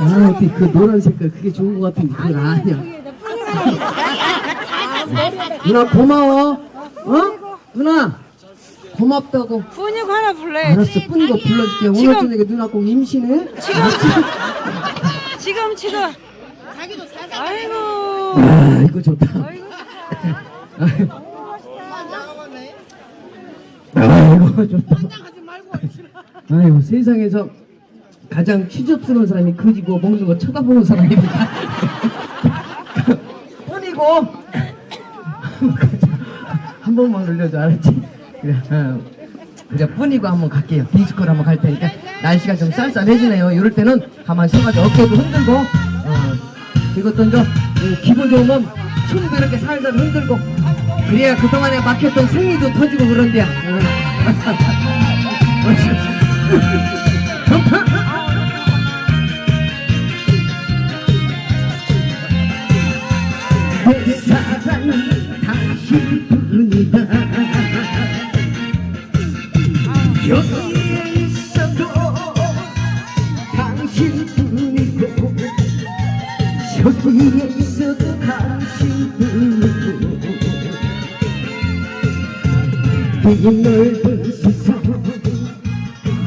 아, 어떻게 그 노란 색깔 그게 좋은 것 같은데 그건 아니야. 누나 고마워. 어? 누나 고맙다고. 분육 하나 불러야지. 알았어, 뿐이고 불러줄게. 오늘 지금- 저녁에 누나 꼭 임신해. 지금 지금 지금. 아이고. 아, 이거 좋다. 아이고. 아이고 좋다. 아이고 세상에서 가장 취접스러운 사람이 그지고 먹는 거 쳐다보는 사람입니다. 뿐이고 한 번만 올려줘 알았지? 그래, 어, 그래 뿐이고 한번 갈게요. 디스코를 한번 갈 테니까 날씨가 좀 쌀쌀해지네요. 이럴 때는 가만히 서가지고 어깨도 흔들고 어, 이것도 이제 이 기분 좋으면 춤도 이렇게 살살 흔들고 그래야 그동안에 막혔던 생리도 터지고 그런데야. 사랑은 당신뿐이다 여기에 있어도 당신뿐이고 저기에 있어도 당신뿐이고 이 넓은 세상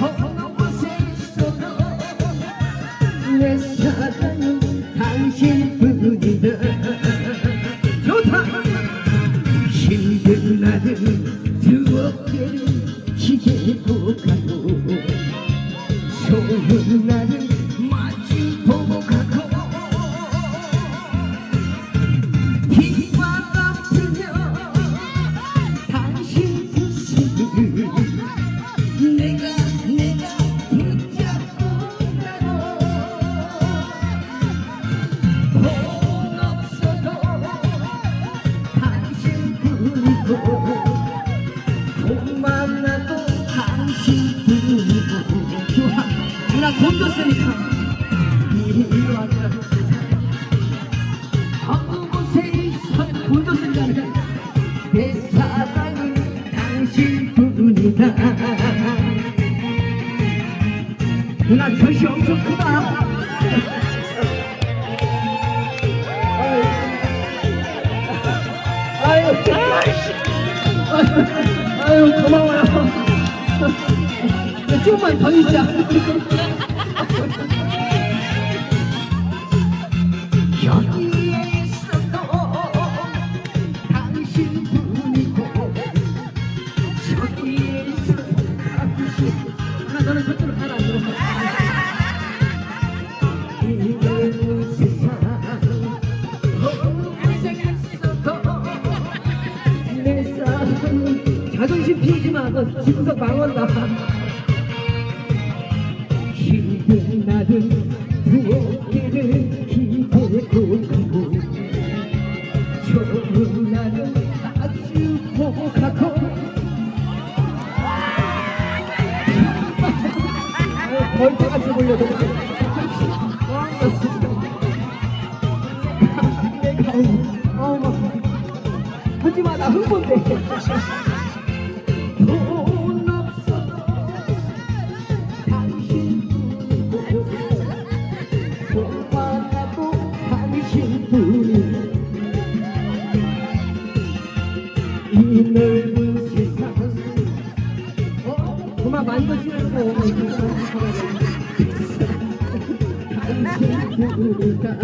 어느 곳에 있어도 내 날은 두 어깨를 기대고 가고 좋은 날은 돈 많아도 당신뿐이고 누나 돈 줬으니까 이리 와라 어느 곳에 있어 돈 줬으니까 내 사랑은 당신뿐이다 누나 젖이 엄청 크다 아유, 고마워요. 조금만 더 있자. 하나 너는 자존심 피지 마. 너 집에서 망한다. 힘든 날은 두 어깨를 기대고 좋은 날은 아주 가고 벌떼같이 몰려도 내가 하지마 나 흥분돼 이 넓은 세상 어? 그만 만져주라고 당신뿐이다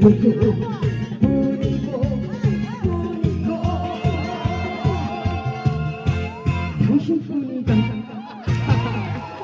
뿐이고